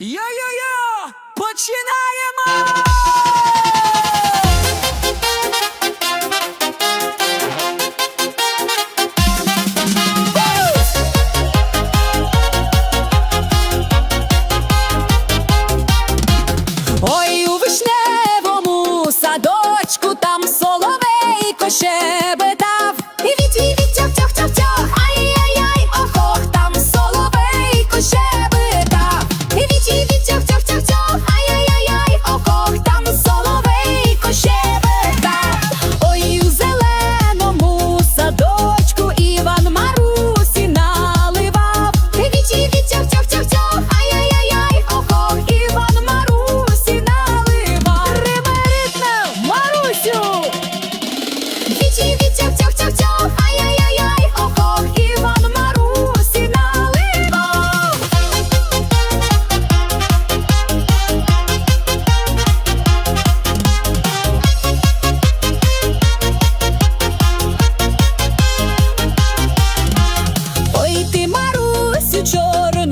Йо-йо-йо! Починаємо! Ой, у вишневому садочку там соловейко ще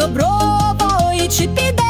Бобрової чи піде.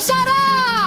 সারা